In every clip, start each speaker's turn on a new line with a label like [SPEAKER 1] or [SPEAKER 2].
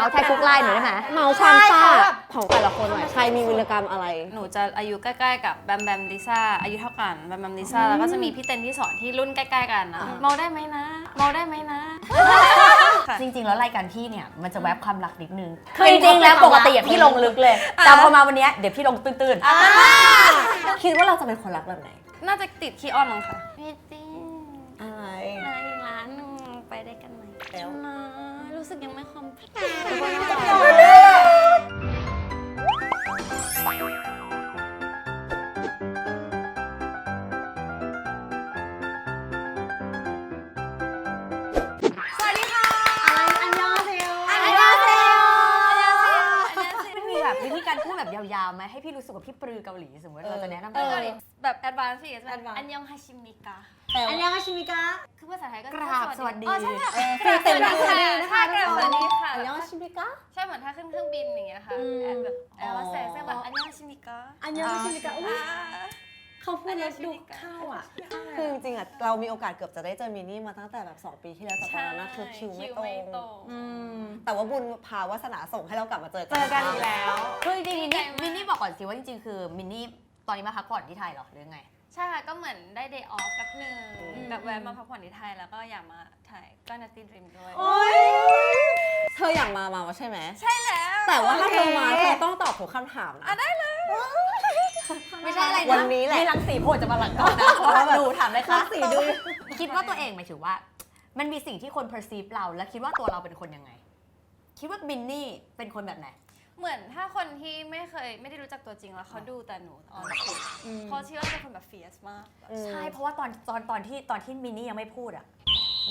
[SPEAKER 1] มาส์แทนกุ๊กไลน์หน่อยได้ไหม
[SPEAKER 2] เมาความซ่า
[SPEAKER 3] ใช่เขาแบบ
[SPEAKER 2] ของแต่ละคนหน่อยใครมีวิรกรรมอะไร
[SPEAKER 3] หนูจะอายุใกล้ๆกับแบมแบมลิซ่าอายุเท่ากันแบมแบมลิซ่าแล้วก็จะมีพี่เต้นที่สอนที่รุ่นใกล้ๆกันนะเมาได้ไหมนะเมาได้ไหมนะค่ะ
[SPEAKER 1] จริง ๆ แล้วรายการพี่เนี่ยมันจะแวบความรักนิดนึงคือจริงๆแล้วปกติอะพี่ลงลึกเลย แต่พอมาวันเนี้ยเดี๋ยวพี่ลงตื้นๆ
[SPEAKER 2] คิดว่าเราจะเป็นคนรักแบบไหน
[SPEAKER 3] น่าจะติดขี้อ้อนมั้งค่ะพี่ติ้ง
[SPEAKER 2] อะไร
[SPEAKER 3] มาอีกร้านหนึงไปได้กันไหม
[SPEAKER 2] แล้ว
[SPEAKER 3] นะรู้ สึกยังไม่คอมพลีท
[SPEAKER 2] สวัสดีค่ะอันยองเซล
[SPEAKER 1] อันยองเซลมันมีแบบวิธีการพูดแบบยาวๆไหมให้พี่รู้สึกว่าพี่ปรือเกาหลีสมมติเราจะแนะนำ
[SPEAKER 3] เอ
[SPEAKER 1] ตัว
[SPEAKER 3] อแบบแอดวานซ์สิแบบ
[SPEAKER 2] advance
[SPEAKER 3] อันยองฮาชิมิกะ
[SPEAKER 2] อันยองอาชิมิกะ
[SPEAKER 3] คือ ภาษาไทยก็
[SPEAKER 1] กราบสวัสดี
[SPEAKER 3] อ๋อใช่ค่ะ
[SPEAKER 2] ฟีเต็ม
[SPEAKER 3] กราบสวัสดี
[SPEAKER 2] นะ
[SPEAKER 3] นะคะคะกราบสวัสดีค่ะ
[SPEAKER 2] อันยองอาชิมิกะ
[SPEAKER 3] ใช่เหมือนถ้าขึ้นเครื่องบินอย่างเงี้ยค่ะ
[SPEAKER 2] อืม
[SPEAKER 3] แอดแบบแอร์ว่าแสง
[SPEAKER 2] อ๋อ
[SPEAKER 3] แบบอันยองฮาชิมิกะ
[SPEAKER 2] อันยองอาชิมิกะอุ๊ย
[SPEAKER 3] อ่า
[SPEAKER 2] เขาพูดแล้วดูเข้าอะ คือจริงๆอะเรามีโอกาสเกือบจะได้เจอมินนี่มาตั้งแต่แบบ 2 ปีที่แล้วแต่ตอนนั้นนะคือคิวไม่ตรง
[SPEAKER 3] อืม
[SPEAKER 2] แต่ว่าบุญพาวาสนาส่งให้เรากลับมาเจอกัน
[SPEAKER 3] เจอกันอีกแล้ว
[SPEAKER 1] คือจริงๆมินนี่
[SPEAKER 3] ดีใจมาก
[SPEAKER 1] มินนี่บอกก่อนสิว่าจริงๆคือมินนี่ตอนนี้มาพักผ่อนที่ไทยเหรอหรือไง
[SPEAKER 3] ใช่ค่ะก็เหมือนได้เดย์ออฟกับหนึ่ง
[SPEAKER 2] อืม
[SPEAKER 3] แบบแวะมาพักผ่อนที่ไทยแล้วก็อยากมาถ่ายก็นัตตี้ดรีมด้วย
[SPEAKER 2] โอ๊ยเธออยากมามาใช่ไหม
[SPEAKER 3] ใช่แล้ว
[SPEAKER 2] แต่ว่าถ้าเธอมาเธอต้องตอบทุกคำถามนะ
[SPEAKER 1] ไม่ใช่อะไรนะ
[SPEAKER 2] วันนี้แหละ
[SPEAKER 1] มีรังสีโผล่จะมาหลังก่อนนะเพราะว่าดูถามเลยค่ะ
[SPEAKER 2] รังสีดู
[SPEAKER 1] คิดว่าตัวเองหมายถึงว่า มันมีสิ่งที่คน perceive เรา แล้วคิดว่าตัวเราเป็นคนยังไง คิดว่ามินนี่เป็นคนแบบไหน
[SPEAKER 3] เหมือนถ้าคนที่ไม่เคยไม่ได้รู้จักตัวจริงแล้วเขาดูแต่หนูออนสดเขาเชื่อว่าเป็นคนแบบเฟียสมากแบบ
[SPEAKER 1] ใช่เพราะว่าตอนตอนตอนที่ตอนที่มินนี่ยังไม่พูดอะ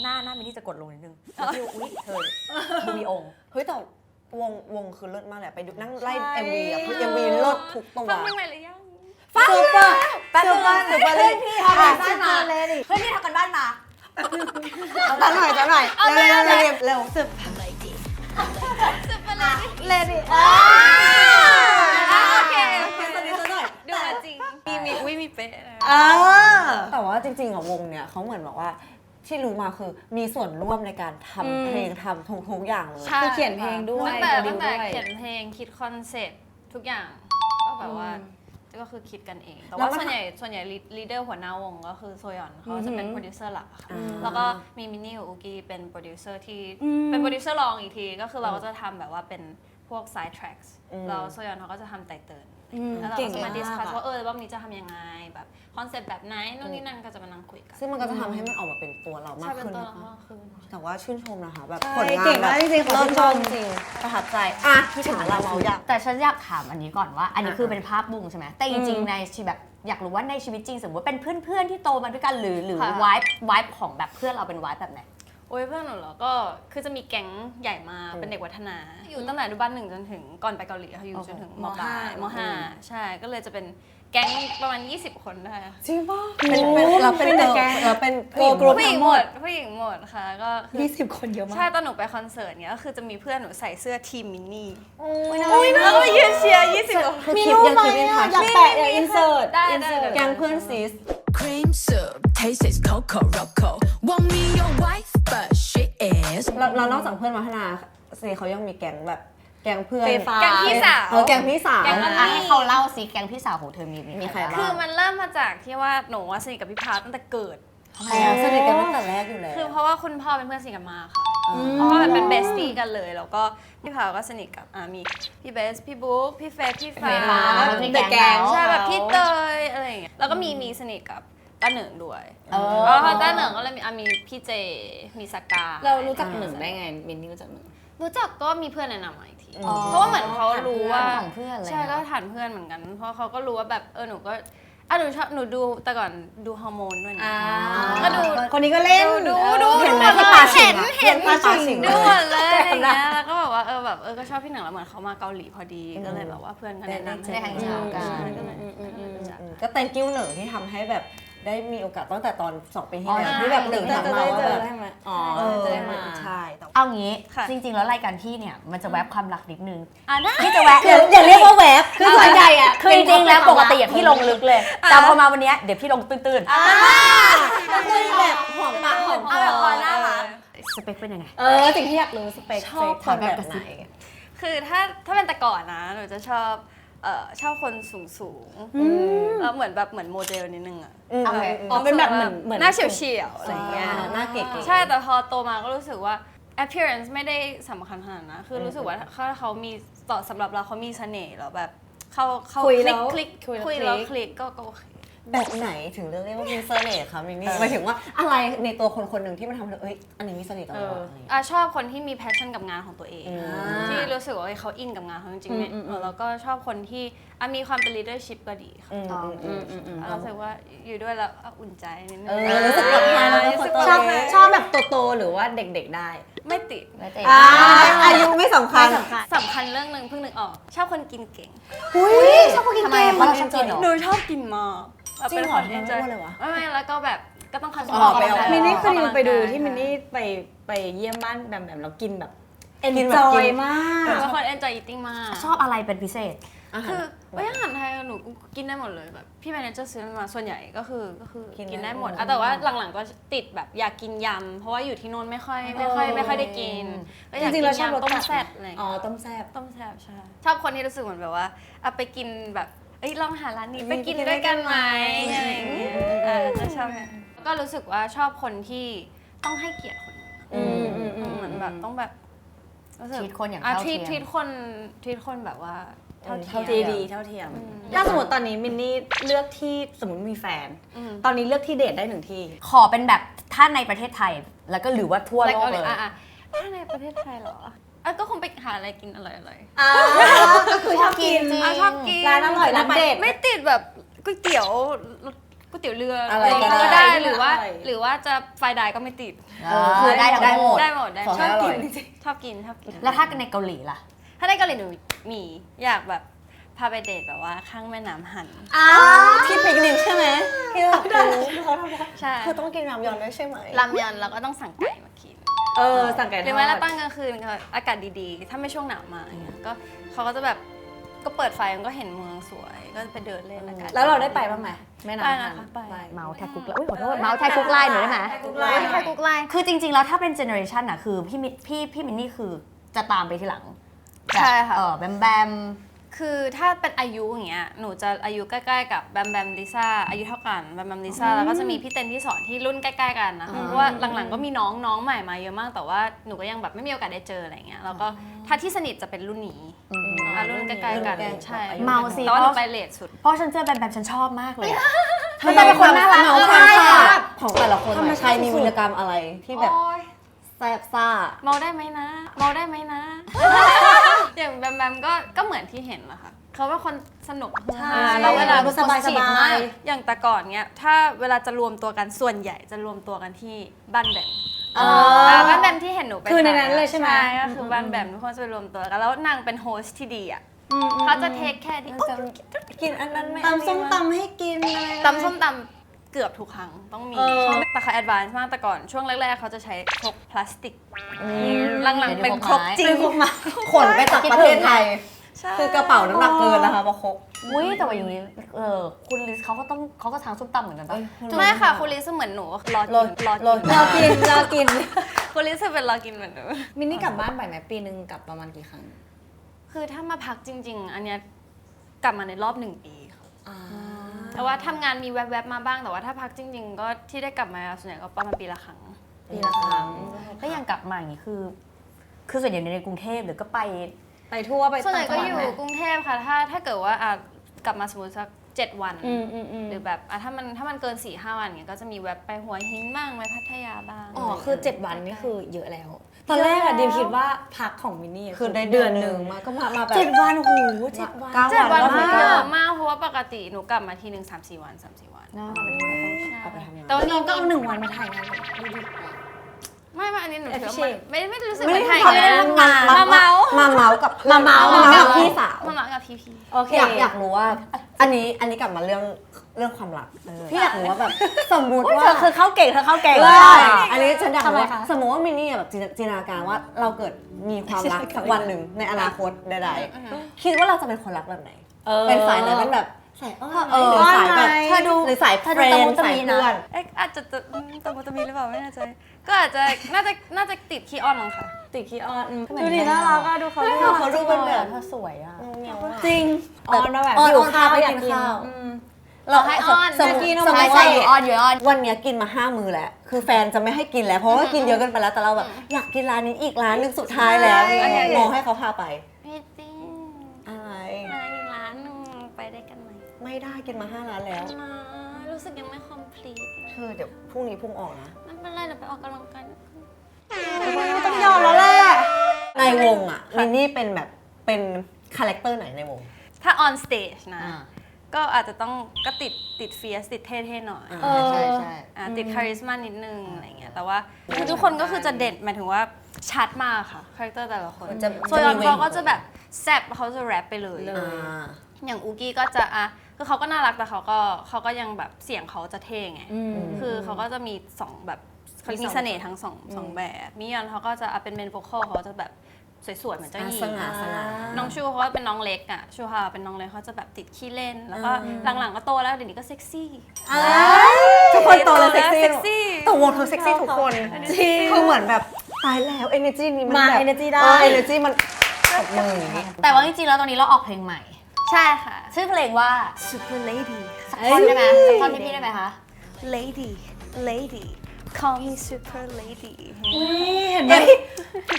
[SPEAKER 1] หน้าหน้ามินนี่จะกดลงนิดนึงแล้วพี่อุ้ยเธอดูมีองค์
[SPEAKER 2] เฮ้ยแต่วงวงคือเลิศมากเลยอะไปดูนั่งไล่
[SPEAKER 3] ใช่
[SPEAKER 2] MV อะคือ MV เลิศทุกตัว
[SPEAKER 3] ฟังไม่ไหวหรือยัง
[SPEAKER 2] ซูเปอร์
[SPEAKER 1] แป๊บนึง
[SPEAKER 2] ซูเปอร์
[SPEAKER 1] เพื่อนพี่ทำกันบ้านมา
[SPEAKER 2] เลย
[SPEAKER 1] เพื่อนพี่ทำกันบ้านมา
[SPEAKER 2] จัดหน่อยจัดหน่อย
[SPEAKER 3] เอา
[SPEAKER 2] เร็ว
[SPEAKER 3] เลย
[SPEAKER 2] เร็วเร็วสึบ
[SPEAKER 3] สุดไปเลย
[SPEAKER 2] เลดี้
[SPEAKER 3] อ่าโอเคโอเค
[SPEAKER 2] ตอนนี้ซะหน่อย
[SPEAKER 3] ดูมาจริง มีมีอุ้ยมีเป๊ะนะ
[SPEAKER 2] เออแต่ว่าจริงๆอะวงเนี่ยเขาเหมือนบอกว่าที่รู้มาคือมีส่วนร่วมในการทำเพลงทำทุกๆอย่างเลย
[SPEAKER 3] ใช่
[SPEAKER 4] คือเขียนเพลงด้วย
[SPEAKER 3] ตั้งแต่
[SPEAKER 4] โปรดิ
[SPEAKER 3] ตั้
[SPEAKER 4] ว
[SPEAKER 3] งแต่
[SPEAKER 4] ด้วย
[SPEAKER 3] เขียนเพลงคิดคอนเซ็ปต์ทุกอย่าง ก็แบบว่า ก็คือคิดกันเอง แต่
[SPEAKER 2] แล้ว
[SPEAKER 3] ว่า
[SPEAKER 2] มัน
[SPEAKER 3] ส่วนใหญ่ส่วนใหญ่ลีดเดอร์หัวหน้าวงก็คือโซยอนเขาจะเป็นโปรดิวเซอร์หลักค่ะ
[SPEAKER 2] อ่า
[SPEAKER 3] แล้วก็มีมินนี่กับอุกี้เป็นโปรดิวเซอร์ที่
[SPEAKER 4] อืม
[SPEAKER 3] เป็นโปรดิวเซอร์รองอีกที ก็คือเราก็จะทำแบบว่าเป็นพวก side tracks
[SPEAKER 2] อืม
[SPEAKER 3] แล้วโซยอนเขาก็จะทำไตเติล
[SPEAKER 4] อืม
[SPEAKER 3] แล้วเรา
[SPEAKER 4] เก่
[SPEAKER 3] ก็
[SPEAKER 4] ง
[SPEAKER 3] จะมา
[SPEAKER 4] มา
[SPEAKER 3] ดิสคัส
[SPEAKER 4] ก
[SPEAKER 3] ว่าเออว่านี้จะทำยังไงแบบคอนเซ็ปต์แบบไหนนู่นนี่นั่นก็จะมานั่งคุยกัน
[SPEAKER 2] ซึ่งมันก็จะทำให้มันออกมาเป็นตัวเรามาก
[SPEAKER 3] ใช่เป็น
[SPEAKER 2] ขึ้น
[SPEAKER 3] ตัว
[SPEAKER 2] นะ
[SPEAKER 3] เรา
[SPEAKER 2] คะ
[SPEAKER 3] มากขึ้น
[SPEAKER 2] แต่ว่าชื่นชมนะคะแบบ
[SPEAKER 4] ใช่
[SPEAKER 2] ผลงาน
[SPEAKER 4] เก่งมากจริงๆขอ
[SPEAKER 2] เริ่ม
[SPEAKER 4] ชื่น
[SPEAKER 2] ช
[SPEAKER 4] ช
[SPEAKER 2] ม
[SPEAKER 4] ม
[SPEAKER 2] จริงประทับใจอะที่ถึงเราเมาอยาก
[SPEAKER 1] แต่ฉันอยากถามอันนี้ก่อนว่า อันนี้
[SPEAKER 2] อะ
[SPEAKER 1] คือเป็นภาพบุ้งใช่ไหมแต่จริงๆในชีวิตแบบอยากรู้ว่าในชีวิตจริงสมมติว่าเป็นเพื่อนๆที่โตมาด้วยกันหรือหรือ
[SPEAKER 3] ค่ะ
[SPEAKER 1] วายวายของแบบเพื่อนเราเป็นวายแบบไหน
[SPEAKER 3] โอ้ยเพื่อนหนูเหรอก็คือจะมีแก๊งใหญ่มา
[SPEAKER 2] อืม
[SPEAKER 3] เป็นเด็กวัฒนา อยู่ตั้งแต่อนุบาลหนึ่งจนถึงก่อนไปเกาหลีค่ะอยู่จนถึงมปลายมห้าใช่ก็เลยจะเป็นแก๊งประมาณ 20 คนได้ค่ะ
[SPEAKER 2] จริงป่ะเป็นเป็นเราเป็น
[SPEAKER 4] เป็น
[SPEAKER 2] เกิ
[SPEAKER 4] แก๊
[SPEAKER 2] ร์
[SPEAKER 4] ง
[SPEAKER 2] ลเราเป็น
[SPEAKER 4] โกกรุ๊ป
[SPEAKER 3] ผู้หญิงหมดผู้หญิงหมดค่ะก็คือ
[SPEAKER 4] ยี่สิบคนเยอะมาก
[SPEAKER 3] ใช่ตอนหนูไปคอนเสิร์ตเนี้ยก็คือจะมีเพื่อนหนูใส่เสื้อทีมมินนี่
[SPEAKER 2] โอ้
[SPEAKER 3] แล้วก็มายืนเชียร์20กว่า
[SPEAKER 2] คือ
[SPEAKER 4] มี
[SPEAKER 2] คลิป
[SPEAKER 4] รูป
[SPEAKER 2] ยัง
[SPEAKER 4] ไหม
[SPEAKER 2] คลิปยัง
[SPEAKER 4] อะ
[SPEAKER 2] ทัช
[SPEAKER 4] อยากแปะอยากอินเสิร์ต
[SPEAKER 3] ได้
[SPEAKER 4] อิน
[SPEAKER 3] ได้
[SPEAKER 4] เสิร์ต
[SPEAKER 3] เดี๋ยว
[SPEAKER 2] แกงเพื่อนซีส
[SPEAKER 5] Cream soup, taste is Coco Roco. Want me your wife, but she is
[SPEAKER 2] เราเรานอกจากเพื่อนวัฒนาซีเขายังมีแก๊งแบบแก๊งเพื่อน
[SPEAKER 4] เฟย์ฟ้า
[SPEAKER 3] แก๊งพี่สาว
[SPEAKER 2] เออแก๊งพี่สาว
[SPEAKER 3] แก๊ง
[SPEAKER 1] อะให้เขาเล่าสิแก๊งพี่สาวของเธอมี
[SPEAKER 2] มีใครบ้าง
[SPEAKER 3] คือมันเริ่มมาจากที่ว่าหนูว่าสนิทกับพี่พาตั้งแต่เกิด
[SPEAKER 2] อ๋อสนิทกันตั้งแต่แรกอยู่แล้ว
[SPEAKER 3] คือเพราะว่าคุณพ่อเป็นเพื่อนสนิทกันมาค่ะ
[SPEAKER 2] อืม
[SPEAKER 3] เพราะว่ามันเป็นเบสตี้กันเลย แล้วก็พี่พาวก็สนิทกับอ่ามีพี่เบส พี่บุ๊กพี่เฟสพี่ฟ้า
[SPEAKER 1] ฟ้า
[SPEAKER 3] แล้ว
[SPEAKER 1] มี
[SPEAKER 3] เดอะ
[SPEAKER 1] แก๊
[SPEAKER 3] แก๊
[SPEAKER 1] ง
[SPEAKER 3] ง
[SPEAKER 1] แล้ว
[SPEAKER 3] ใช่แบบพี่เตยอะไรอย่างเงี้ย แล้วก็มีมีสนิทกับ ต้าเหนิงด้วย
[SPEAKER 1] เออ
[SPEAKER 3] แล้วพอต้าเหนิงก็เลยมีอะมีพี่เจ มีสกา
[SPEAKER 4] เรารู้จักหนึ่งได้ไงมินนี่รู้จักหนึ่ง
[SPEAKER 3] รู้จักก็มีเพื่อนแนะนำมาอีกที
[SPEAKER 2] อ๋อ
[SPEAKER 3] เพราะว่าเหมือนเขารู้ว่า
[SPEAKER 1] ของเพื่อนอะไร
[SPEAKER 3] ใช่ก็ฐานเพื่อนเหมือนกัน เพราะเขาก็รู้ว่าแบบเออหนูก็อะหนูชอบหนูดูแต่ก่อนดูฮอร์โมนด้วยนะ ก็ดู
[SPEAKER 4] คนนี้ก็เล่น
[SPEAKER 3] ดู
[SPEAKER 4] ออ
[SPEAKER 3] ดู
[SPEAKER 2] เห็นไหม
[SPEAKER 3] ดู
[SPEAKER 2] ที่
[SPEAKER 3] หม
[SPEAKER 2] ปา
[SPEAKER 3] ด
[SPEAKER 2] ฉิ
[SPEAKER 3] เห็
[SPEAKER 2] ง
[SPEAKER 3] น
[SPEAKER 2] อะ
[SPEAKER 3] เห็น
[SPEAKER 2] ปาฉิง
[SPEAKER 3] ดูหมดเลยอย่างเงี้ยแล้วก็แบบว่าเออแบบเออก็ชอบพี่หนังแล้วเหมือนเขามาเกาหลีพอดีก็เลยแบบว่าเพื่อนก็แนะนำ
[SPEAKER 1] ได้ทางเช้ากัน
[SPEAKER 3] ใช่ก็เลยรู้จัก
[SPEAKER 2] อืมก็ thank you หนึ่งที่ทำให้แบบ ได้มีโอกาสตั้งแต่ตอนสองปีที่
[SPEAKER 1] อ๋อ
[SPEAKER 2] แล้ว
[SPEAKER 1] ใช่
[SPEAKER 2] ที่แบบหนึ่ง
[SPEAKER 4] จะ
[SPEAKER 2] ทำ
[SPEAKER 4] ได้
[SPEAKER 2] มาว่า
[SPEAKER 4] เจ
[SPEAKER 2] แบ
[SPEAKER 4] อบได้ไหม
[SPEAKER 2] อ๋อ
[SPEAKER 4] เออจะได้มา
[SPEAKER 2] ใช่แต่
[SPEAKER 1] เอางี้
[SPEAKER 3] ค่ะ
[SPEAKER 1] จริง ๆ แล้วรายการพี่เนี่ยมันจะแวบความรักนิดนึง
[SPEAKER 3] อะได้
[SPEAKER 1] พี่จะแวะ
[SPEAKER 2] อย่าอย่าเรียกว่าแวบ
[SPEAKER 4] คือส่วนใหญ่อะ
[SPEAKER 1] คือจริงๆแล้วปกติอะพี่ลงลึกเลย แต่พอมาวันเนี้ยเดี๋ยวพี่ลงตื้นๆ
[SPEAKER 2] คุยแบบหอมปากหอมค
[SPEAKER 1] เอา
[SPEAKER 2] อ
[SPEAKER 1] แบบพอหน้ารักสเปคเป็นยังไง
[SPEAKER 4] เออสิ่งที่อยากรู้สเปค
[SPEAKER 2] ชอบ
[SPEAKER 4] เซ็ก
[SPEAKER 2] ความแบบไหน
[SPEAKER 3] คือถ้าถ้าเป็นแต่ก่อนนะหนูจะชอบ เอ่อชอบคนสูงสูงๆแล้วเหมือนแบบเหมือนโมเดลนิดนึงอะ
[SPEAKER 2] อืม
[SPEAKER 4] โอเค
[SPEAKER 2] อืม
[SPEAKER 4] อ๋อเป็นแบบเหมือนเหมือน
[SPEAKER 3] หน้าเฉียวเฉียวๆอะไรอย่างเงี้ย
[SPEAKER 2] อ่าหน้าเก๋ๆ
[SPEAKER 3] ใช่แต่พอโตมาก็รู้สึกว่า appearance ไม่ได้สำคัญขนาดนั้นคือรู้สึกว่าถ้าเขามีต่อสำหรับเราเขามีเสน่ห์แล้วแบบเขาเขา
[SPEAKER 4] คุย
[SPEAKER 3] ค
[SPEAKER 4] แล้
[SPEAKER 3] ลิก
[SPEAKER 4] ว
[SPEAKER 3] คลิก
[SPEAKER 4] คุยแล้ว
[SPEAKER 3] คุยแล้ว
[SPEAKER 4] ค
[SPEAKER 3] ค
[SPEAKER 4] ลิ
[SPEAKER 3] ลิ
[SPEAKER 4] ก
[SPEAKER 3] กก็ก็โอเค
[SPEAKER 2] แบบไหนถึงเรียกได้ว่ามีเสน่ห์คะมินนี่หมายถึงว่าอะไรในตัวคนคนหนึ่งที่มันทำให้เราเอ้ยอันนี้มีเสน่ห์ต่อเราอะไรอย่างเงี้ย
[SPEAKER 3] อะชอบคนที่มี passion กับงานของตัวเอง
[SPEAKER 2] อืม
[SPEAKER 3] ที่รู้สึกว่าเอ้ยเขาอินกับงานเขาจริงๆเนี่ย
[SPEAKER 4] อืมอืม
[SPEAKER 3] เออแล้วก็ชอบคนที่อะมีความเป็น leadership ก็ดีค่ะ
[SPEAKER 2] อืมอืมอืม
[SPEAKER 4] อืมอืม
[SPEAKER 3] รู้สึกว่าอยู่ด้วยแล้วอะอุ่นใจนิดนึง
[SPEAKER 2] เออรู้สึกปลอดภัยแล้วก็คนตัว
[SPEAKER 4] ชอบ
[SPEAKER 2] เล็ก
[SPEAKER 4] ชอบแบบโตๆหรือว่าเด็กๆได้
[SPEAKER 3] ไม่ติด
[SPEAKER 1] ไม่เต็ม
[SPEAKER 2] อ่าอายุไม่สำคัญ
[SPEAKER 3] สำคัญเรื่องหนึ่งเพิ่งนึกออก ชอบคนกินเก่ง
[SPEAKER 2] อุ้ยชอบคนกิน
[SPEAKER 1] ทำไม
[SPEAKER 2] เก่ง
[SPEAKER 1] เพราะเราชอบกินเหร อ
[SPEAKER 3] หนูชอบกินมากแบบ
[SPEAKER 2] จริง
[SPEAKER 3] เป็น
[SPEAKER 2] เหร
[SPEAKER 3] ค
[SPEAKER 2] อน
[SPEAKER 3] เอนจ
[SPEAKER 2] ทำไมไม่อ้วนเลยวะ
[SPEAKER 3] ไม่ไม่แล้วก็แบบก็ต้องคัน
[SPEAKER 2] อ๋อไปเอา
[SPEAKER 3] กำลังกาย
[SPEAKER 4] มินนี่คือ
[SPEAKER 3] ออกกำลัง
[SPEAKER 4] ไปดู
[SPEAKER 3] กาย
[SPEAKER 4] ที่มินนี่ไปไปเยี่ยมบ้านแบบแบบเรากินแบบ
[SPEAKER 2] กินแบบ
[SPEAKER 4] enjoy
[SPEAKER 2] กิน
[SPEAKER 4] มาก
[SPEAKER 3] หนูเป็นคน enjoy eating มาก
[SPEAKER 1] ชอบอะไรเป็นพิเศษ
[SPEAKER 2] อาหาร
[SPEAKER 3] คือว่าอาหารไทยหนูกินได้หมดเลยแบบพี่แมเนเจอร์ซื้อมาส่วนใหญ่ก็คือก็คือ
[SPEAKER 2] กินได้
[SPEAKER 3] กินได้หมด
[SPEAKER 2] หมด
[SPEAKER 3] อะแต่ว่าหลังๆก็ติดแบบอยากกินยำเพราะว่าอยู่ที่โน่นไม่ค่อยไม่ค่อยไม่ค่อยได้กินก็อยาก
[SPEAKER 4] จริ
[SPEAKER 3] กิ
[SPEAKER 4] ง
[SPEAKER 3] น
[SPEAKER 4] ๆเราชอบรส
[SPEAKER 3] ยำต้ม
[SPEAKER 4] จัด
[SPEAKER 3] แซ่บอะไรอย่าง
[SPEAKER 4] อ๋อ
[SPEAKER 3] เงี้ย
[SPEAKER 4] ต้มแซ่บ
[SPEAKER 3] ต้มแซ่บใช่ชอบคนที่รู้สึกเหมือนแบบว่าเอาไปกินแบบ เอ้ยลองหาร้านนี้ไปกินด้วยกันไหมอะไรอย่างเงี้ยอ่าจะชอบแบบแล้วก็รู้สึกว่าชอบคนที่ต้องให้เกียรติคนอื่น
[SPEAKER 2] อืมอืม
[SPEAKER 3] อืมเหมือนแบบต้องแบบรู้สึก
[SPEAKER 1] treat คนอย่าง
[SPEAKER 3] อะ
[SPEAKER 1] เท่า
[SPEAKER 3] ที
[SPEAKER 1] เทียม
[SPEAKER 3] ทีคนทีคนแบบว่าเท่า
[SPEAKER 2] เท่า
[SPEAKER 3] เทียม
[SPEAKER 2] เที
[SPEAKER 4] ดี
[SPEAKER 2] ยม
[SPEAKER 4] ดีเท่าเทียม
[SPEAKER 3] อืม
[SPEAKER 4] ถ้าสมมติตอนนี้มินนี่เลือกที่สมมติมีแฟน
[SPEAKER 3] อืม
[SPEAKER 4] ตอนนี้เลือกที่เดทได้หนึ่งที่
[SPEAKER 1] ขอเป็นแบบถ้าในประเทศไทย แล้วก็หรือว่าทั่วโลกเลย
[SPEAKER 3] อะอะถ้าในประเทศไทยเหรอ อะก็คงไปหาอะไรกินอร่อย
[SPEAKER 4] อ่าก็คือชอบกิน
[SPEAKER 1] จริง
[SPEAKER 3] ๆอะชอบกิน
[SPEAKER 4] ร้านอร่อยร้านเด็ด
[SPEAKER 3] ไม่ติดแบบก๋วยเตี๋ยวก๋วยเตี๋ยวเรือ
[SPEAKER 2] อะไรก็
[SPEAKER 3] ก็
[SPEAKER 2] ได้
[SPEAKER 3] ได้หรือว่า
[SPEAKER 4] อร่อย
[SPEAKER 3] หรือว่าจะไฟดายก็ไม่ติด
[SPEAKER 1] เออคือได้ทั้ง
[SPEAKER 2] ได้หมด
[SPEAKER 3] ได้หมดได้ห
[SPEAKER 2] ข
[SPEAKER 3] ม
[SPEAKER 2] อ
[SPEAKER 3] ด
[SPEAKER 2] ให้อร่อย
[SPEAKER 3] ชอบกินชอบกิน
[SPEAKER 1] แล้วถ้าในเกาหลีล่ะ
[SPEAKER 3] ถ้าในเกาหลีหนูมีอยากแบบพาไปเดทแบบว่าข้างแม่น้ำหัน
[SPEAKER 2] ที่ปิกนิกใช่ไหมที่เราดูเขาทำได้
[SPEAKER 3] ใช่
[SPEAKER 2] คือต้องกินรามยอนด้วยใช่ไหม
[SPEAKER 3] รามยอนเราก็ต้องสั่งไก่มากิน
[SPEAKER 4] เออสั่งไก่
[SPEAKER 3] ห
[SPEAKER 4] ท
[SPEAKER 3] รือ
[SPEAKER 4] อ
[SPEAKER 3] ไม่เรา
[SPEAKER 4] ด
[SPEAKER 3] ตั้งกลางคืนก็อากาศดีๆ ถ้าไม่ช่วงหนาวมาอย่างเงี้ยก็เขาก็จะแบบก็เปิดไฟมันก็เห็นเมืองสวย ก็ไปเดินเล่นอากาศ
[SPEAKER 4] แล้วเราได้ไปบ้างไหมแม่
[SPEAKER 3] ไป
[SPEAKER 4] น้ำ
[SPEAKER 3] นะ
[SPEAKER 4] หัน
[SPEAKER 3] คะไป
[SPEAKER 1] เมาส์แท็กกุ๊กไลน์อุ้ยขอโทษเมาส์แท็กกุ๊กไลน์หน่อยได้ไหม
[SPEAKER 4] แท็กกุ๊กไลน์
[SPEAKER 1] แท็กกุ๊กไลน์คือจริง ๆ แล้วถ้าเป็นเจเนอเรชันอะคือพี่มิพี่พี่มินนี่คือจะตามไปทีหลังแบบ
[SPEAKER 3] ใช่ค่ะ
[SPEAKER 1] เออแบมแบม
[SPEAKER 3] คือถ้าเป็นอายุอย่างเงี้ยหนูจะอายุใกล้ๆกับแบมแบมลิซ่าอายุเท่ากันแบมแบมลิซ่าแล้วก็จะมีพี่เต้นที่สอนที่รุ่นใกล้ๆกันนะเพราะว่าหลังๆก็มีน้องน้องใหม่มาเยอะมาก แต่ว่าหนูก็ยังแบบไม่มีโอกาสได้เจออะไรเงี้ยแล้วก็ถ้าที่สนิทจะเป็นรุ่นนี้อะรุ่นใกล้ๆกันใช่
[SPEAKER 1] เมาสิ
[SPEAKER 3] แต่ว่าหนูไปเลทสุด
[SPEAKER 1] เพราะฉันเจอแบมแบมฉันชอบมากเลยอะ
[SPEAKER 2] มั
[SPEAKER 1] มันเป็นคนน่ารัก
[SPEAKER 2] เมาความ
[SPEAKER 1] มาก
[SPEAKER 2] ซ่า
[SPEAKER 1] อะ
[SPEAKER 2] ของแต่ละคนหน่อยใครมีวิรกรรมอะไรที่แบบ
[SPEAKER 3] โอ๊ย
[SPEAKER 2] แซ่บซ่า
[SPEAKER 3] เมาได้ไหมนะ เมาได้ไหมนะ อย่างแบมแบมก็ก็เหมือนที่เห็นแหละค่ะเขาเป็นคนสนุก
[SPEAKER 2] ใช่
[SPEAKER 3] แล้วเวลา
[SPEAKER 2] ดูสบายๆ
[SPEAKER 3] คนจีมกอย่างแต่ก่อนเนี้ยถ้าเวลาจะรวมตัวกันส่วนใหญ่จะรวมตัวกันที่บ้านแบม
[SPEAKER 4] อ๋อ
[SPEAKER 3] อ่าบ้านแบมที่เห็นหนูไป
[SPEAKER 4] คือใน
[SPEAKER 3] ถ่า
[SPEAKER 4] นั้นเลยใช่ไหม
[SPEAKER 3] ใช่ก็คือบ้านแบมทุกคนจะไปรวมตัวกันแล้วนางเป็นโฮสต์ที่ดีอะเขาจะเทคแค่ที่
[SPEAKER 2] กินอันนั้นไหม
[SPEAKER 4] ตำส้มตำให้กินอะไร
[SPEAKER 3] ตำส้มตำ เกือบทุกครั้งต้องมี
[SPEAKER 4] เออ
[SPEAKER 3] แต่เขาแอดวานซ์มากแต่ก่อน ช่วงแรก ๆ เขาจะใช้ครกพลาสติก หลังๆ เป็นครกจริง
[SPEAKER 2] ขนไปจากประเทศไทย
[SPEAKER 3] ใช่
[SPEAKER 2] คือกระเป๋าน้ำหนักเกินนะคะประคบ
[SPEAKER 1] อุ้ยแต่ว่าอย่างนี้เออคุณลิสเขาก็ต้องเขาก็ทางส้มตำเหมือนกันปะ
[SPEAKER 3] ไม่ค่ะคุณลิซเหมือนหนูรอ
[SPEAKER 2] รอ
[SPEAKER 3] กินรอ
[SPEAKER 2] รอ
[SPEAKER 3] กิน
[SPEAKER 4] เรากินเรากิน
[SPEAKER 3] คุณลิซเป็นรอกินเหมือนหนู
[SPEAKER 4] มินนี่กลับบ้านบ่อยไหมปีหนึ่งกลับประมาณกี่ครั้ง
[SPEAKER 3] คือถ้ามาพักจริง ๆ อันเนี้ยกลับมาในรอบหนึ่งปีค่ะ แต่ว่าทำงานมีแวบๆมาบ้างแต่ว่าถ้าพักจริง ๆ ก็ที่ได้กลับมาส่วนใหญ่ก็ประมาณปีละครั้ง
[SPEAKER 4] ปีละครั้ง
[SPEAKER 1] แล้วยังกลับมาอย่างนี้คือ คือส่วนใหญ่ในกรุงเทพหรือก็ไป
[SPEAKER 4] ไปทั่วไป
[SPEAKER 3] ส่วนใหญ่ก็
[SPEAKER 4] ต่าง
[SPEAKER 3] อ
[SPEAKER 4] จัง
[SPEAKER 3] ยู่
[SPEAKER 4] หวัดไหม
[SPEAKER 3] กรุงเทพค่ะ ถ้าถ้าเกิดว่าอะกลับมาสมมติสักเจ็ดวัน
[SPEAKER 4] อืมอืมอืม
[SPEAKER 3] หรือแบบอะถ้ามันถ้ามันเกิน4ี่ห้าวันเงี้ยก็จะมีแวบไปหัวหินบ้างไปพัทยาบ้าง
[SPEAKER 4] อ๋อ คือเจ็ดวันนี่คือเยอะแล้ว ตอนแรกอะดิมคิดว่าพักของมินนี่
[SPEAKER 2] คือในเดือนหนึ่งมาก็มามาแบบ
[SPEAKER 4] เจ็ดวันโอ้โหเจ็ดวัน
[SPEAKER 2] เก้า
[SPEAKER 3] เจ็ดวัน
[SPEAKER 2] ก็
[SPEAKER 3] คือ
[SPEAKER 2] เก้า
[SPEAKER 3] เยอะมากเพราะว่าปกติหนูกลับมาทีหนึ่งสามสี่วันสามสี่วัน
[SPEAKER 2] กลับไปทำงาน
[SPEAKER 3] แต่วัน
[SPEAKER 4] เรา
[SPEAKER 3] นี้
[SPEAKER 4] ก็เอาหนึ่งวันมาถ่ายงานเลยดูดิ
[SPEAKER 3] ไม่ไม่อันนี้หนูถือว่า
[SPEAKER 4] Efficient
[SPEAKER 3] ไม่ไม่ได้รู้สึก
[SPEAKER 2] ไม่
[SPEAKER 3] เหมือน
[SPEAKER 2] ได้
[SPEAKER 3] ถ่าย
[SPEAKER 2] ทำไม่ได้
[SPEAKER 3] งาน
[SPEAKER 2] ทำงาน
[SPEAKER 3] มาเมาส์
[SPEAKER 2] มาเมาส์กับ
[SPEAKER 4] มาเมาส์
[SPEAKER 2] มาเมาส์กับพี่สาว
[SPEAKER 3] มาเมาส์กับพีพี
[SPEAKER 4] โอเค
[SPEAKER 2] อยากอยากรู้ว่า อันนี้อันนี้กลับมาเรื่อง เรื่องความรักพี่อยากรู้ว่าแบบสมมุติว่า
[SPEAKER 1] เธอคือเข้าเก่งเธอเข้าเก่ง
[SPEAKER 2] ใช่อันนี้ฉันอยากรู้
[SPEAKER 4] ทำไม
[SPEAKER 2] ว่า
[SPEAKER 4] คะ
[SPEAKER 2] สมมติว่ามินนี่แบบจินจินตนาการว่าเราเกิดมีความรักสักวันหนึ่งในอนาคตใดๆคิดว่าเราจะเป็นคนรักแบบไหน
[SPEAKER 4] ออ
[SPEAKER 2] เป็นสายไหนเป็นแบบสายอ้อนไหมหรือ
[SPEAKER 4] อ้อน
[SPEAKER 2] สายแบบ
[SPEAKER 4] ไหม
[SPEAKER 2] เธอดูหรือสาย
[SPEAKER 1] เธอ
[SPEAKER 2] เฟ
[SPEAKER 1] ดู
[SPEAKER 2] ร
[SPEAKER 1] ตะ
[SPEAKER 2] น
[SPEAKER 1] มุตะ
[SPEAKER 2] สาย
[SPEAKER 1] มีนะ
[SPEAKER 2] เพื่อน
[SPEAKER 3] เอ๊ะอาจจะตะอืมตะมุตะมีหรือเปล่าไม่แน่ใจก็อาจจะน่าจะน่าจะติดคีย์ออนมั้งค่ะ
[SPEAKER 4] ติดคีออนอืมดูดิน่ารักอะดูเขา
[SPEAKER 2] เขาดูเป็น
[SPEAKER 1] เธอสวยอะ
[SPEAKER 4] จริงออนมาแบบ
[SPEAKER 2] ออน
[SPEAKER 4] หิว
[SPEAKER 2] ออน
[SPEAKER 4] ข้าว
[SPEAKER 2] ไป
[SPEAKER 4] อยาก
[SPEAKER 2] กิน
[SPEAKER 4] กิน
[SPEAKER 2] ข้าว
[SPEAKER 4] อืม
[SPEAKER 2] เรา
[SPEAKER 3] ให้อ้อน
[SPEAKER 2] สมมติ
[SPEAKER 4] เมื่อกี้น้อง
[SPEAKER 2] สมม
[SPEAKER 1] ใช่
[SPEAKER 2] ติ
[SPEAKER 1] ใช่
[SPEAKER 2] ว่า
[SPEAKER 1] อยู่อ้อนอยู่อ้อน
[SPEAKER 2] วันเนี้ยกินมาห้ามือแล้ว คือแฟนจะไม่ให้กินแล้ว เพราะว่ากินเยอะเกินไปแล้วแต่เราแบบอยากกินร้านนี้อีกร้านหนึงสุดท้ายแล้ว
[SPEAKER 3] ใช่
[SPEAKER 2] มองให้เขาพาไป
[SPEAKER 3] พี่ติ้ง
[SPEAKER 2] อะไร
[SPEAKER 3] มาอีกร้านหนึงไปได้กันไหม
[SPEAKER 2] ไม่ได้กินมาห้าร้านแล้ว
[SPEAKER 3] มารู้สึกยังไม่ complete
[SPEAKER 2] เธอเดี๋ยวพรุ่งนี้พุ่งออกนะ
[SPEAKER 3] ไม่เป็นไรเดี๋ยวไปออกกำลังกาย
[SPEAKER 2] ต้องยอมแล้วแหละในวงอะมินนี่เป็นแบบเป็นคาแรคเตอร์ไหนในวง
[SPEAKER 3] ถ้า on stage นะ
[SPEAKER 1] อ่า
[SPEAKER 3] ก็อาจจะต้องก็ติดติดเฟียสติดเท่ๆหน่อย
[SPEAKER 2] อ่า
[SPEAKER 4] เออ
[SPEAKER 1] ใช่ใช่
[SPEAKER 3] อ่าติดคาริสมานิดนึงอะไรเงี้ยแต่ว่าคือทุกคนก็คือจะเด่นหมายถึงว่าชัดมากค่ะคาแรคเตอร์แต่ละคน
[SPEAKER 2] มันจะ
[SPEAKER 3] โซยอน
[SPEAKER 2] จะมี
[SPEAKER 3] เขา
[SPEAKER 2] เวย์
[SPEAKER 3] ก็จะแบบแซ่บเขาจะแรปไปเลย
[SPEAKER 2] อ่า
[SPEAKER 3] อย่างอูกี้ก็จะอะคือเขาก็น่ารักแต่เขาก็เขาก็ยังแบบเสียงเขาจะเท่ไงคือเขาก็จะมีสองแบบเขามีเสน่ห์ทั้งสองสองแบบมิยอนเขาก็จะอะเป็นเมนโ o คอลเขาจะแบบ สวยๆเหมือนเจ้าหญิ
[SPEAKER 2] ส
[SPEAKER 3] ง
[SPEAKER 2] ง่าสง่า
[SPEAKER 3] น้องชูเขาก็เป็นน้องเล็กอะชูฮาเป็นน้องเล็กเขาจะแบบติดขี้เล่น แล้วก็หลังๆก็โตแล้วเดี๋ยวนี้ก็เซ็กซี่
[SPEAKER 2] ทุกคนโตแล้วเซ็กซี่
[SPEAKER 3] เซ็กซี่
[SPEAKER 2] แต่วงเธอเซ็กซี่ทุกคน
[SPEAKER 4] จริง
[SPEAKER 2] คือเหมือนแบบตายแล้ว energy นี้มัน
[SPEAKER 4] มา
[SPEAKER 2] แบบ
[SPEAKER 4] energy ได้
[SPEAKER 2] เออ energy มันตบมืออย่างงี้
[SPEAKER 1] แต่ว่าจริงๆ แล้วตอนนี้เราออกเพลงใหม่
[SPEAKER 3] ใช่ค่ะ
[SPEAKER 1] ชื่อเพลงว่า
[SPEAKER 3] Super Lady
[SPEAKER 1] สักท่อนได้ไหมสักท่อนให้พี่ได้ไหมคะ
[SPEAKER 3] Lady Lady Call me Super Lady
[SPEAKER 4] เห็นไหม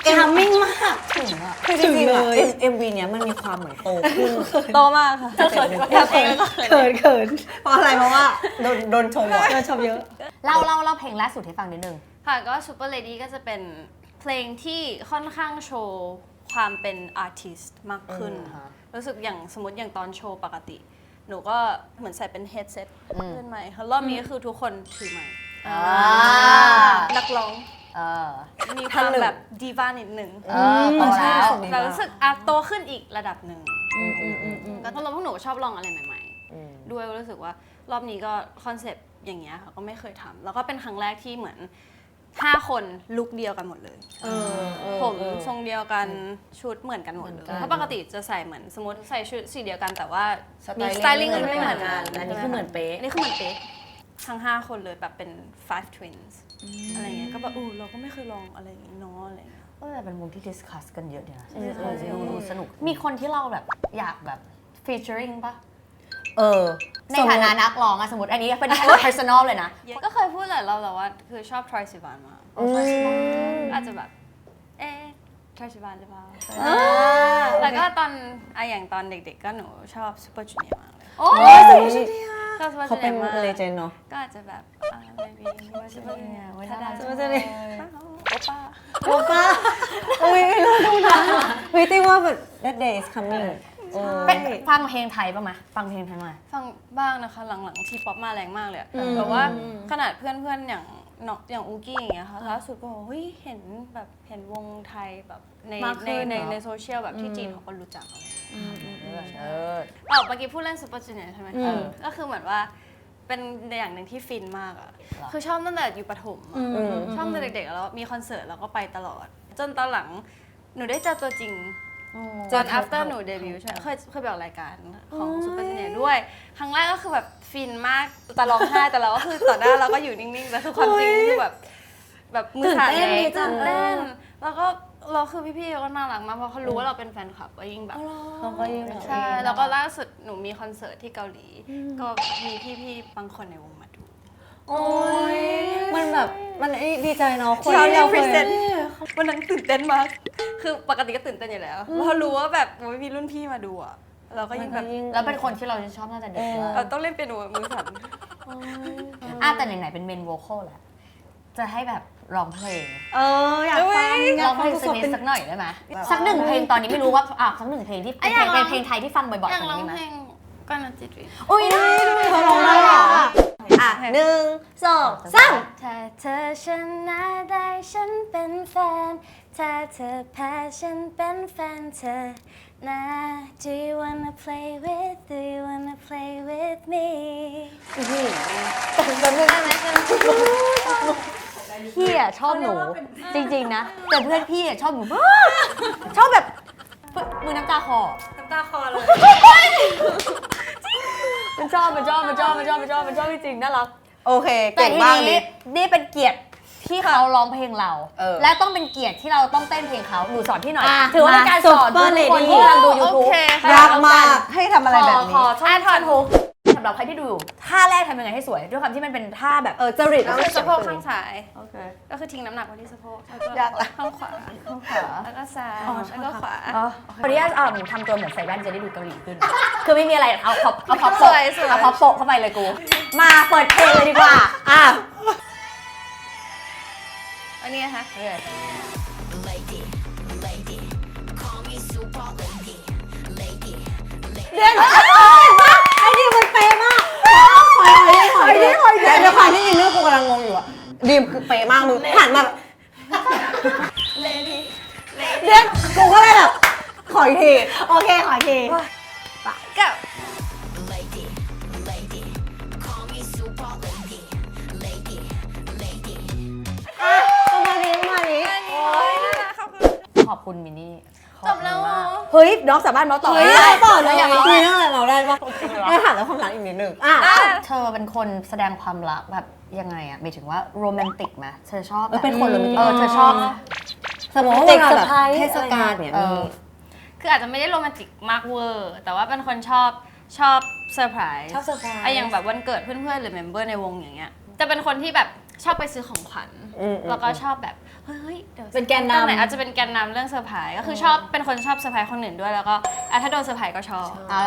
[SPEAKER 4] ชาร์มมิ่งมาก
[SPEAKER 1] ถึงอะ
[SPEAKER 2] คือจริงๆอะ M- MV เนี้ยมันมีความเหมือนโตขึ้น
[SPEAKER 3] โตมากค่ะ
[SPEAKER 2] เขิน
[SPEAKER 4] เขินเขินเขิน
[SPEAKER 2] เพราะอะไรเพราะว่าโดนโดนชมบ่อย
[SPEAKER 4] เราชอบเยอะ
[SPEAKER 1] เล่าเล่าเล่าเพลงล่าสุดให้ฟังนิดนึง
[SPEAKER 3] ค่ะก็ Super Lady ก็จะเป็นเพลงที่ค่อนข้างโชว์ความเป็นอาร์ติสต์มากขึ้น
[SPEAKER 1] อืมค่ะ
[SPEAKER 3] รู้สึกอย่างสมมติอย่างตอนโชว์ปกติ หนูก็เหมือนใส่เป็นเฮดเซ็ต
[SPEAKER 1] อืม
[SPEAKER 3] เล่นไมค์ค่ะรอบนี้ก็คือทุกคนถือไมค์
[SPEAKER 1] อ่า
[SPEAKER 3] นักร้อง
[SPEAKER 1] เออ
[SPEAKER 3] มีความแบบดีวานิดหนึ่ง
[SPEAKER 1] เออโตแล้ว
[SPEAKER 3] แต่รู้สึกอะโตขึ้นอีกระดับหนึ่งก็เพราะเราพวกหนูชอบลองอะไรใหม่ๆด้วยรู้สึกว่ารอบนี้ก็คอนเซปต์อย่างเงี้ยค่ะก็ไม่เคยทำแล้วก็เป็นครั้งแรกที่เหมือน 5 คนลุคเดียวกันหมดเลยผมทรงเดียวกันชุดเหมือนกันหมดเลย
[SPEAKER 1] เหมือนกัน
[SPEAKER 3] เพราะปกติจะใส่เหมือนสมมติใส่ชุดสีเดียวกันแต่ว่ามีส
[SPEAKER 2] Styling
[SPEAKER 3] ไตลิ่งอื่นไม่เหมือนกัน
[SPEAKER 4] อันนี้คือเหมือนเป๊ะ
[SPEAKER 3] อันนี้คือเหมือนเป๊ะ ทั้ง 5 คนเลยแบบเป็น five twins อะไรเงี้ยก็แบบอู้เราก็ไม่เคยลองอะไรอย่างงี้เนาะอะไรเงี้ย
[SPEAKER 1] ก็แต่เป็นวงที่ดิสคัสกันเยอะดีนะดูดูสนุก มีคนที่เราแบบอยากแบบฟีเจอริงปะ
[SPEAKER 2] เออ
[SPEAKER 1] ในฐานะนักร้องอะสมมติอันนี้เป็นแค่ personal เลยนะ
[SPEAKER 3] ก็เคยพูดหลายรอบแต่ว่าคือชอบทรอยซิวานมาก
[SPEAKER 2] อืม
[SPEAKER 3] อาจจะแบบ เอ๊ะทรอยซิวานหรือเปล่าแล้วก็ตอนอะอย่างตอนเด็กๆก็หนูชอบซูเปอร์จูเนียร์มากเลย
[SPEAKER 1] โอ้
[SPEAKER 3] ก็ซูเปอร์
[SPEAKER 2] เขา
[SPEAKER 3] จู
[SPEAKER 2] เป็
[SPEAKER 3] เนี
[SPEAKER 2] น
[SPEAKER 3] ยร์มาก
[SPEAKER 2] เลเจนด์เนาะ
[SPEAKER 3] ก็อาจจะแบบอ่า maybe ซูเปอร์จูเนียร์
[SPEAKER 1] ย
[SPEAKER 3] ถ้าได้
[SPEAKER 1] น่ารัก
[SPEAKER 3] ซูเปอร์จูเนียร์โอป้า
[SPEAKER 2] โอป้าอุ้ยเราดูนะเฮ้ยตี้ว่าแบบ that day is coming เออ
[SPEAKER 1] เป็นฟังเพลงไทยป่ะมะฟังเพลงไทยมา
[SPEAKER 3] ฟังบ้างนะคะหลังๆทีป๊อปมาแรงมากเลยอะแบบว่าขนาดเพื่อนๆอย่าง น้องอย่างอูกี้อย่างเงี้ยค่ะล่าสุดก็บอกเฮ้ยเห็นแบบเห็นวงไทยแบบใน
[SPEAKER 4] มากขึ้
[SPEAKER 3] ใน
[SPEAKER 4] น
[SPEAKER 3] ใน
[SPEAKER 4] เหรอ
[SPEAKER 3] ในโซเชียลแบบที่จีนเขาก็รู้จักอะไรอย่างเงี้ย
[SPEAKER 1] เออ
[SPEAKER 3] อ๋อเมื่อกี้พูดเล่นซูเปอร์จูเนียร์ใช่ไหม
[SPEAKER 4] อืม
[SPEAKER 3] ก็คือเหมือนว่าเป็นอย่างหนึ่งที่ฟินมากอะคือชอบตั้งแต่อยู่ประถมอะ
[SPEAKER 2] อืม
[SPEAKER 3] ชอบตั้งแต่เด็กๆแล้วมีคอนเสิร์ตแล้วก็ไปตลอด จนตอนหลังหนูได้เจอตัวจริง ตอน after หนูเดบิวต์ใช่เคยเคยไปออกรายการของซูเปอร์จูเนียร์ด้วย ครั้งแรกก็คือแบบฟินมากแต่ร้องไห้แต่เราก็คือต่อหน้าเราก็อยู่นิ่งๆแต่คือความจริงคือแบบ แบบมือสั่น
[SPEAKER 4] ตื่นเต้น
[SPEAKER 3] เลย
[SPEAKER 4] ดีจั
[SPEAKER 3] ตื่
[SPEAKER 4] ง
[SPEAKER 3] นเต้นแล้วก็เราคือพี่ๆเขาก็น่ารักมากเพราะเขารู้ว่าเราเป็นแฟนคลับก็ยิ่งแบบ
[SPEAKER 1] เขาก็ยิ่งแบบ
[SPEAKER 3] ใช่ แล้วก็ล่าสุดหนูมีคอนเสิร์ตที่เกาหลี ก็มีพี่ๆบางคนในวงมาดู
[SPEAKER 2] โอ้ยมันแบบมันไอ้ดีใจเนาะคน
[SPEAKER 3] ที่
[SPEAKER 2] ที่
[SPEAKER 3] เรา
[SPEAKER 2] เรา
[SPEAKER 3] พ
[SPEAKER 2] เค
[SPEAKER 3] รี
[SPEAKER 2] ย
[SPEAKER 3] เซนต์วันนั้นตื่นเต้นมาก คือปกติก็ตื่นเต้นอยู่แล้วพอรู้ว่าแบบโอ้ยมีรุ่นพี่มาดูอะเราก็ยิ่งแบบ
[SPEAKER 1] แล้วเป็นคนที่เราชอบตั้งแต่เด็กด้วย
[SPEAKER 3] เราต้องเล่นเป็นหนูมือสั่น
[SPEAKER 1] อะแต่ไหนๆเป็นเมนโวคอลแหละจะให้แบบร้องเพลง
[SPEAKER 2] เอออยากฟังอยา
[SPEAKER 1] ร้อกงเพ
[SPEAKER 2] ฟั
[SPEAKER 1] ล
[SPEAKER 2] ง
[SPEAKER 1] งสั
[SPEAKER 2] ส
[SPEAKER 1] ก
[SPEAKER 2] ด
[SPEAKER 1] นิ
[SPEAKER 2] ๆเป็น
[SPEAKER 1] ดสักหน่อยได้ไหมสักหนึ่งเพลงตอนนี้ไม่รู้ว่าอะสักหนึ่งเพลงที่เป็นเพลงเป็นเพลงไทยที่ฟังบ่อยๆ
[SPEAKER 3] อยาก
[SPEAKER 1] ตอน
[SPEAKER 3] ร้อง
[SPEAKER 1] นี้ไหม
[SPEAKER 3] เพลงก้อนจิตวิท
[SPEAKER 1] อุ้ยได้
[SPEAKER 2] เขาร้องได้เหรออะหนึ่งสองสาม
[SPEAKER 3] ถ้าเธอชนะได้ฉันเป็นแฟน ถ้าเธอแพ้ฉันเป็นแฟนเธอนะ Do you wanna play with Do you wanna play with me
[SPEAKER 1] พี่อะชอบหนู จริงๆนะ แต่เพื่อนพี่อะชอบหนูมากชอบแบบมือน้ำตาคอ
[SPEAKER 4] น้ำตาคอเลย
[SPEAKER 1] มันชอบมันชอบมันชอบมันชอบมันชอบมันชอบจริงๆน่ารัก
[SPEAKER 2] โอเค
[SPEAKER 1] แต่
[SPEAKER 2] เก่ง
[SPEAKER 1] ที
[SPEAKER 2] มาก
[SPEAKER 1] นี้
[SPEAKER 2] ดิ
[SPEAKER 1] นี่เป็นเกียรติ ที่เขาร้องเพลงเรา
[SPEAKER 2] เออ
[SPEAKER 1] และต้องเป็นเกียรติที่เราต้องเต้นเพลงเขาหนูสอนพี่หน่อย
[SPEAKER 4] อะ
[SPEAKER 1] ถือว่าเป็นการ
[SPEAKER 4] มา
[SPEAKER 1] สอน
[SPEAKER 4] Super
[SPEAKER 1] ทุกคน
[SPEAKER 4] Lady
[SPEAKER 1] ที่กำลังดู
[SPEAKER 3] โอ
[SPEAKER 1] YouTube
[SPEAKER 3] เค
[SPEAKER 2] ยากมากให้ทำอะไรแบบ
[SPEAKER 1] ข
[SPEAKER 2] นี้
[SPEAKER 1] อท่อนท่อนฮุกสำหรับใครที่ดูอยู่ท่าแรกทำยังไงให้สวย ด้วยความที่มันเป็นท่าแบบ
[SPEAKER 2] เออจริต
[SPEAKER 3] ก็คือสะโพกข้างซ้าย
[SPEAKER 1] โอเค
[SPEAKER 3] ก็คือทิ้งน้ำหนักไว้ที่สะโพกแล้วก็
[SPEAKER 2] ยากละ
[SPEAKER 3] ข้างขวา
[SPEAKER 1] ข้างขวา
[SPEAKER 3] แล้วก็ซ้าย แล้วก็ขวา
[SPEAKER 1] อ๋อขออนุญาตอ่าทำตัวเหมือนใส่แว่นจะได้ดูเกาหลีขึ้น คือไม่มีอะไร เอาพอเอาพอ
[SPEAKER 3] ส
[SPEAKER 1] โปะ
[SPEAKER 3] วยสวย
[SPEAKER 1] เอาพอโปะเข้าไปเลยกู มาเปิดเพลงเลยดีกว่า อะ
[SPEAKER 3] อันนี้นะคะ
[SPEAKER 2] เรียนไอ้นี่มันเป๊ะมากหอยหอยหอยหอยแต่ด้วยความที่อินเนอร์กูกำลังงงอยู่อะดีมคือเป๊ะมากมึงหันมาแบบเรียนกูก็เลยแบบขออีกที
[SPEAKER 4] โอเคขออีกที
[SPEAKER 3] ก็
[SPEAKER 2] ประมาณนี้ประมาณนี้
[SPEAKER 3] อัน นี้นะคะขอบคุณ
[SPEAKER 1] ขอบคุณมินนี่
[SPEAKER 3] จบแล้วเหรอ
[SPEAKER 1] เฮ้ยน้องสามารถเมาส์ต่อ
[SPEAKER 2] เฮ้ย
[SPEAKER 1] ได้
[SPEAKER 2] ต่อเลย
[SPEAKER 1] อย่าง
[SPEAKER 2] มีเรื่องอะไรเราได้ปะไม่ถามแล้วความรักอีกนิดนึงอะ
[SPEAKER 1] เธอเป็นคนแสดงความรักแบบยังไงอะหมายถึงว่าโรแมนติกไหมเธอชอบ
[SPEAKER 2] เออเป็นคนโรแมนติก
[SPEAKER 1] เออเธอชอบ
[SPEAKER 2] สมมติว่าเวลาแบบเทศกาลเนี่ย
[SPEAKER 1] เอ
[SPEAKER 2] มี
[SPEAKER 1] อ
[SPEAKER 3] คืออาจจะไม่ได้โรแมนติกมากเวอร์ แต่ว่าเป็นคนชอบชอบเซอร์ไพรส์
[SPEAKER 4] ชอบเซอร์ไพรส์
[SPEAKER 3] ไอะอย่างแบบวันเกิดเพื่อนๆ หรือเมมเบอร์ในวงอย่างเงี้ย จะเป็นคนที่แบบ ชอบไปซื้อของขวัญ
[SPEAKER 2] อืมอืม
[SPEAKER 3] แล้วก็ชอบแบบเฮ้ยเดี๋ยว
[SPEAKER 4] เป็นแกนนำ
[SPEAKER 3] ตอไหอาจจะเป็นแกนนำเรื่องเซอร์ไพรส์ก็คือชอบเป็นคนชอบเซอร์ไพรส์คนอื่นด้วยแล้วก็อะถ้าโดนเซอร์ไพรส์ก็ชอบ
[SPEAKER 1] อ่า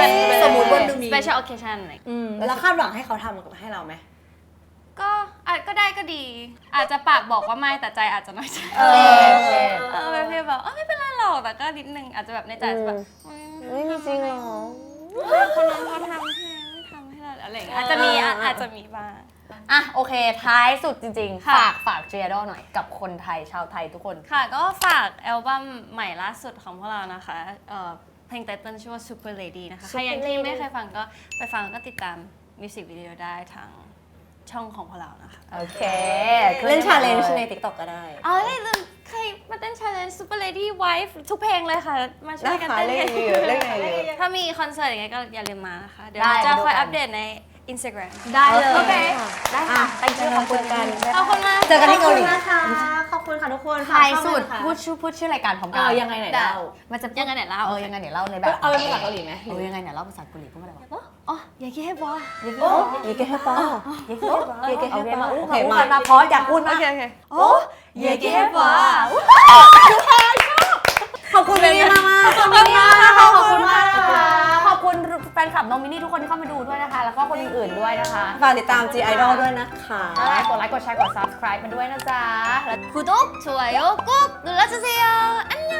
[SPEAKER 3] เป็นเป็น
[SPEAKER 4] สมมุติวันหนึ่ง
[SPEAKER 3] special occasion อะไร
[SPEAKER 4] อืมแล้วคาดหวังให้เขาทำให้เราไหม
[SPEAKER 3] ก็อาจก็ได้ก็ดี อาจจะปากบอกว่าไม่แต่ใจอาจจะน้อยใจ
[SPEAKER 1] เออโอเค
[SPEAKER 3] เออแบบพี่แบบเออไม่เป็นไรหรอกแต่ก็นิดนึงอาจจะแบบในใจอาจจะแบบอืม
[SPEAKER 2] ไม่มีจริงหรอ
[SPEAKER 3] คนนั้นเขาทำให้ไม่ทำให้เราอะไรอย่างเงี้ยอาจจะมีอะอาจจะมีบ้าง
[SPEAKER 1] อะโอเค ท้ายสุดจริงๆ
[SPEAKER 3] ค่ะ
[SPEAKER 1] ฝากฝากเจียดอหน่อยกับคนไทยชาวไทยทุกคน
[SPEAKER 3] ค่ะก็ฝากอัลบั้มใหม่ล่าสุดของพวกเรานะคะเอ่อเพลงไตเติ้ลชื่อว่า Super Lady นะคะใครยังที่ไม่เคยฟังก็ไปฟังก็ติดตามมิวสิกวิดีโอได้ทางช่องของพวกเรานะคะ
[SPEAKER 1] โอเค
[SPEAKER 2] เล่นชาเลนจ์ใน TikTok ก็ได้
[SPEAKER 3] เอาเลยลืมใครมาเต้น challenge Super Lady Wife ทุกเพลงเลยค่ะ มาช่วยกัน
[SPEAKER 2] ได้ค่ะ
[SPEAKER 3] เต้น
[SPEAKER 2] เล่นเยอะเล่นเยอะ
[SPEAKER 3] ถ้ามีคอนเสิร์ตอย่างเงี้ยก็อย่าลืมมานะคะ เดี๋ยว
[SPEAKER 1] ได้
[SPEAKER 3] เราจะคอย
[SPEAKER 1] ดูกัน
[SPEAKER 3] อัปเดตใน Instagram
[SPEAKER 4] ได้เลย
[SPEAKER 1] โอเค ได้ค่ะ thank you ขอบคุณกัน
[SPEAKER 3] ขอบคุณมาก
[SPEAKER 2] เจอกันที่เกาหลี
[SPEAKER 4] นะคะขอบคุณค่ะทุกคน
[SPEAKER 1] ท้ายสุด
[SPEAKER 4] ค่ะ
[SPEAKER 1] พูดชื่อพูดชื่อรายการพร้อม
[SPEAKER 4] เอ
[SPEAKER 1] กัน
[SPEAKER 4] อยังไงไหนเล่า
[SPEAKER 1] มันจะ
[SPEAKER 3] ยังไงไหนเล่า
[SPEAKER 1] เออยังไงเนี่ยเล่าในแบบ
[SPEAKER 4] เอาเป็นภาษาเกาหลีไหม
[SPEAKER 1] เออยังไงเนี่ยเล่าภาษาเกาหลีพูดมาเลยวะ
[SPEAKER 3] อ๋ออย่าคิดให้บอ
[SPEAKER 1] ยังไง
[SPEAKER 2] ยีเกเฮปอ
[SPEAKER 1] ยังไงยังไง
[SPEAKER 2] โอเค
[SPEAKER 1] มา
[SPEAKER 2] โอ
[SPEAKER 1] อู้
[SPEAKER 2] เค
[SPEAKER 1] มา
[SPEAKER 2] มา
[SPEAKER 1] มาพออยากพูด
[SPEAKER 3] โอ
[SPEAKER 1] มาก
[SPEAKER 3] เคโอเค
[SPEAKER 1] โอ้ยายเก็บว่า
[SPEAKER 2] ขอบคุณมินนี่มากมาก
[SPEAKER 1] ขอบคุณมากนะคะขอบคุณมากนะ คะขอบคุณแฟนคลับน้องมินนี่ทุกคนที่เข้ามาดูด้วยนะคะ แล้วก็คนอื่นๆด้วยนะคะ
[SPEAKER 2] ฝากติดตาม G Idol ด้วยนะคะ
[SPEAKER 1] กดไลค์กดแชร์กด subscribe มาด้วยนะจ๊ะแล้ว
[SPEAKER 3] 구독, 좋아요 꼭 눌러주세요. 안녕.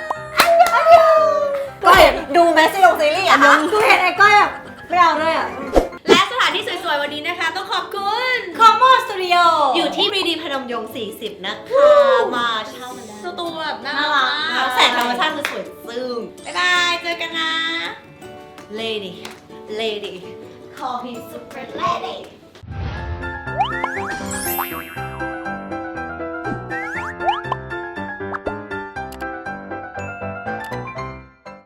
[SPEAKER 2] ก็เห็นดูแมสซี่ลงซีรีส์อ่ะดูเห็นไอ้ก้อยแบบไม่เอาด้วยอ่ะ
[SPEAKER 6] และสถานที่สวยๆ วันนี้นะคะ ต้องขอบคุณ
[SPEAKER 4] คอมโมสตูดิโอ
[SPEAKER 6] อยู่ที่รีดีพนมยงค์40 นะคะ มาเช่ากันได้สตูแบบน่ารักมากแสงธรรมชาติคือสวยซึ้งบ๊ายบาย เจอกันนะ lady, lady, call me super lady.